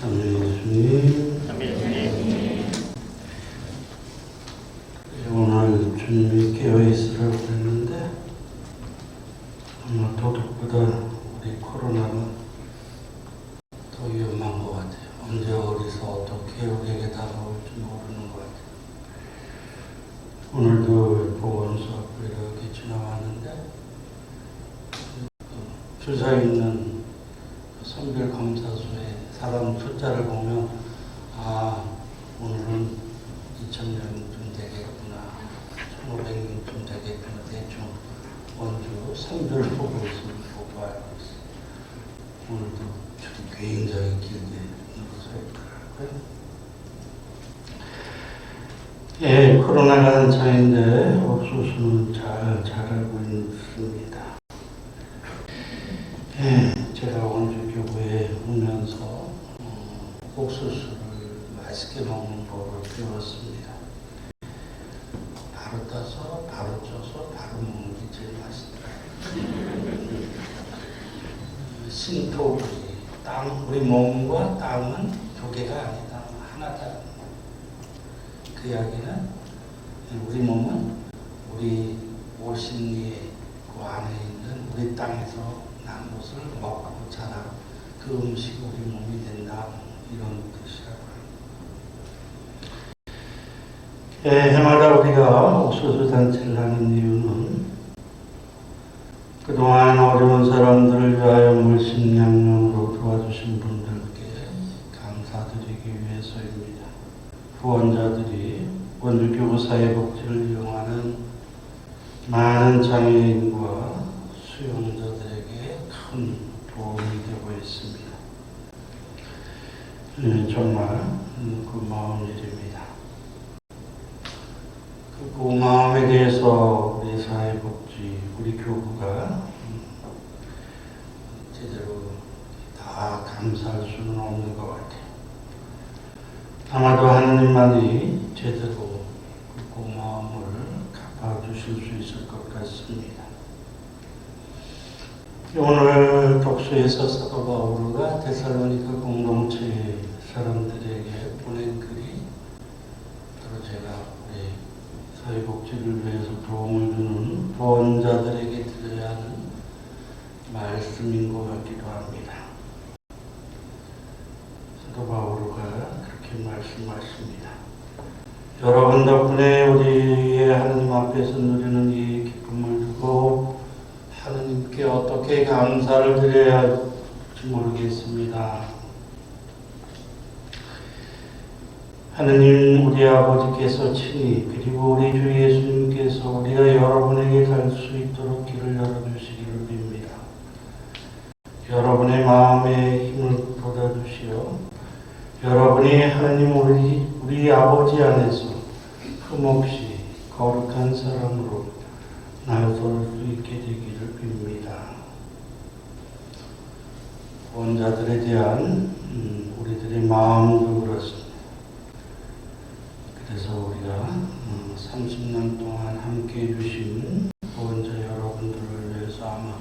참 예수님. 오늘 주님이 깨어있으라고 했는데 아마 도둑보다 우리 코로나가 더 위험한 것 같아요. 언제 어디서 어떻게 우리에게 다가올지 모르는 것 같아요. 오늘도 보건소 앞을 이렇게 지나왔는데 줄 서 있는 그 선별 검사소에 사람 숫자를 보면 아 오늘은 2,000명쯤 되겠구나 1,500명쯤 되겠구나 대충 원주 선별 보고 있으면 보고 알고 있어요. 오늘도 좀 굉장히 길게 서 있더라고요. 예, 코로나가 한창인데 옥수수는 잘 자라고 있습니다. 예, 제가 원주 교구에 오면서 어, 옥수수를 맛있게 먹는 법을 배웠습니다. 바로 따서 바로 쪄서 바로 먹는 게 제일 맛있더라고요. 신토우리 땅 우리 몸과 땅은 두 개가 아니다 하나다. 그 이야기는 우리 몸은 우리 오신리의 그 안에 있는 우리 땅에서 난 것을 먹고 자라 그 음식이 우리 몸이 된다 이런 뜻이라고 합니다. 예, 해마다 우리가 옥수수 단체를 하는 이유는 그동안 어려운 사람들을 위하여 물심양면으로 도와주신 분들께 감사드리기 위해서입니다. 후원자들이 원주교구 사회복지를 이용하는 많은 장애인과 수용자들에게 큰 도움이 되고 있습니다. 예, 정말 음, 고마운 일입니다. 그 고마움에 대해서 우리 사회복지, 우리 교구가 음, 제대로 다 감사할 수는 없는 것 같아요. 아마도 하느님만이 제대로 그 고마움을 갚아주실 수 있을 것 같습니다. 오늘 독서에서 사도 바울가 데살로니가 공동체 사람들에게 보낸 글이 바로 제가 우리 사회복지를 위해서 도움을 주는 보원자들에게 드려야 하는 말씀인 것 같기도 합니다. 사도 바울가 그렇게 말씀하십니다. 여러분 덕분에 우리의 하나님 앞에서 누리는 이 기쁨을 두고 하나님께 어떻게 감사를 드려야 할지 모르겠습니다. 하느님 우리 아버지께서 친히 그리고 우리 주 예수님께서 우리가 여러분에게 갈 수 있도록 길을 열어주시기를 빕니다. 여러분의 마음에 힘을 돋아주시어 여러분이 하나님 우리, 우리 아버지 안에서 흠없이 거룩한 사람으로 나설 수 있게 되기를 빕니다. 원자들에 대한 음, 우리들의 마음도 그렇습니다. 그래서 우리가 음, 30년 동안 함께 해주신 원자 여러분들을 위해서 아마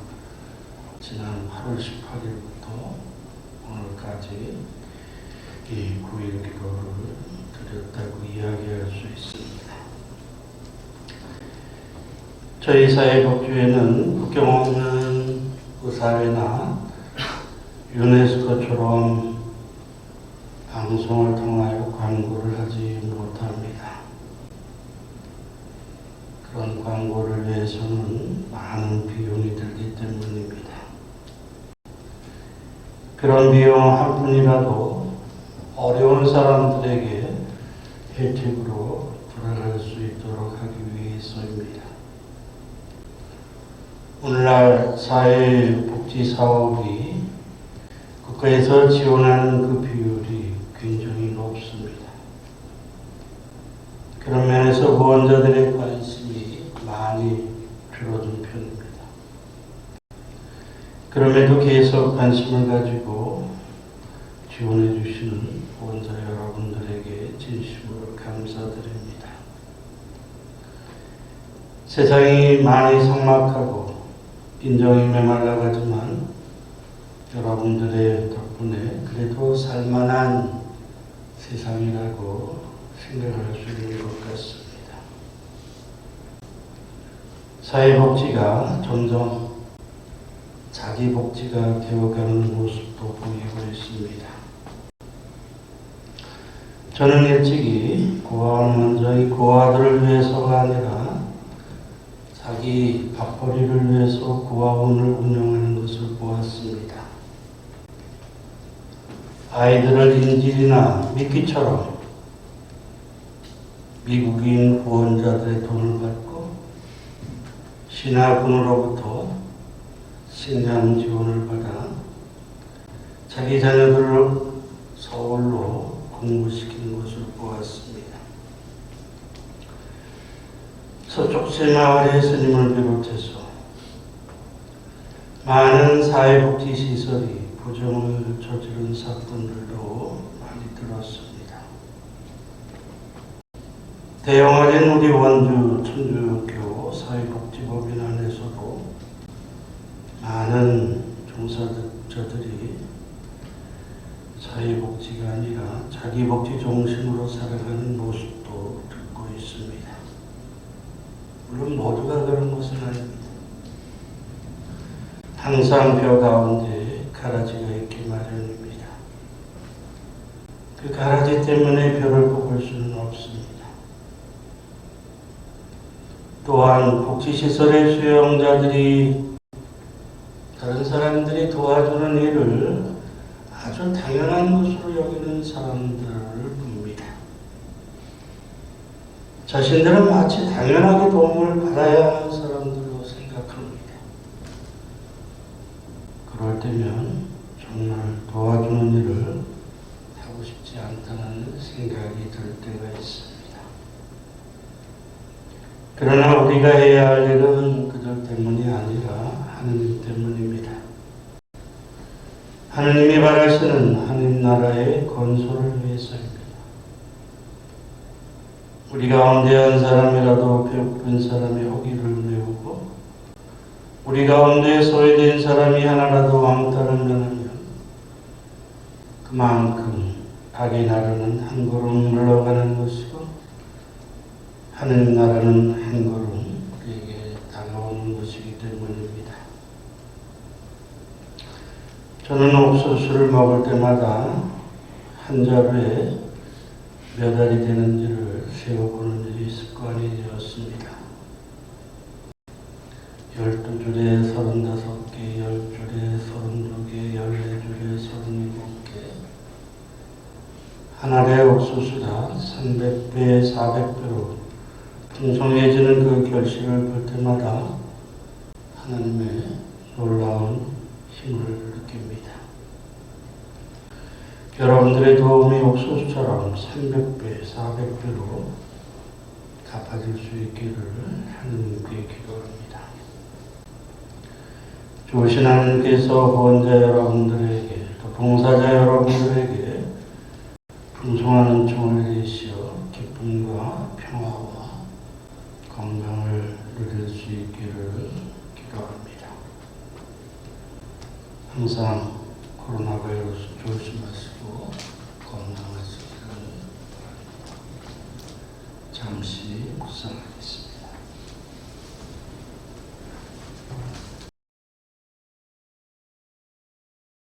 지난 8월 18일부터 오늘까지 이 9일 기도를 드렸다고 이야기할 수 있습니다. 저희 사회 복지회는 국경 없는 의사회나 유네스코처럼 방송을 통하여 광고를 하지 못합니다. 그런 광고를 위해서는 많은 비용이 들기 때문입니다. 그런 비용 한 푼이라도 어려운 사람들에게 혜택으로 돌아갈 수 있도록 하기 위해서입니다. 오늘날 사회복지 사업이 국가에서 지원하는 그 비율이 굉장히 높습니다. 그런 면에서 후원자들의 관심이 많이 줄어든 편입니다. 그럼에도 계속 관심을 가지고 지원해 주시는 후원자 여러분들에게 진심으로 감사드립니다. 세상이 많이 삭막하고 빈정이 메말라가지만 여러분들의 덕분에 그래도 살만한 세상이라고 생각할 수 있는 것 같습니다. 사회복지가 점점 자기 복지가 되어가는 모습도 보이고 있습니다. 저는 일찍이 고아원 원장이 고아들을 위해서가 아니라 자기 밥벌이를 위해서 고아원을 운영하는 것을 보았습니다. 아이들을 인질이나 미끼처럼 미국인 후원자들의 돈을 받고 신하군으로부터 식량 지원을 받아 자기 자녀들을 서울로 공부시키는 것을 보았습니다. 서쪽 새마을의 스님을 비롯해서 많은 사회복지 시설이 부정을 저지른 사건들도 많이 들었습니다. 대형화된 우리 원주 천주교 사회복지법인 안에서도 많은 종사자들이 사회복지가 아니라 자기복지 중심으로 살아가는 모습도 듣고 있습니다. 물론 모두가 그런 것은 아닙니다. 항상 벼 가운데 가라지가 있기 마련입니다. 그 가라지 때문에 벼를 뽑을 수는 없습니다. 또한 복지시설의 수용자들이 다른 사람들이 도와주는 일을 아주 당연한 것으로 여기는 사람들을 봅니다. 자신들은 마치 당연하게 도움을 받아야 하는 사람들로 생각합니다. 그럴 때면 정말 도와주는 일을 하고 싶지 않다는 생각이 들 때가 있습니다. 그러나 우리가 해야 할 일은 그들 때문이 아니라 하느님 때문입니다. 하느님이 바라시는 하느님 나라의 건설을 위해서입니다. 우리 가운데 한 사람이라도 배고픈 사람의 허기를 메우고 우리 가운데 소외된 사람이 하나라도 왕따를 면하면 그만큼 악의 나라는 한 걸음 물러가는 것이고 하느님 나라는 한 걸음 우리에게 다가오는 것이기 때문입니다. 저는 옥수수를 먹을 때마다 한 자루에 몇 알이 되는지를 세어보는 일이 습관이 되었습니다. 열두 줄에 서른다섯 개, 열 줄에 서른두 개, 열네 줄에 서른일곱 개. 한 알의 옥수수가 300배, 400배로 풍성해지는 그 결실을 볼 때마다 하나님의 놀라운 힘을 느낍니다. 여러분들의 도움이 옥수수처럼 300배, 400배로 갚아질 수 있기를 하느님께 기도합니다. 좋으신 하나님께서 후원자 여러분들에게 또 봉사자 여러분들에게 풍성한 은총을 내리시어 기쁨과 평화와 건강을 누릴 수 있기를 기도합니다. 항상 코로나 바이러스 조심하시고 건강하시기를 바랍니다. 잠시 묵상하겠습니다.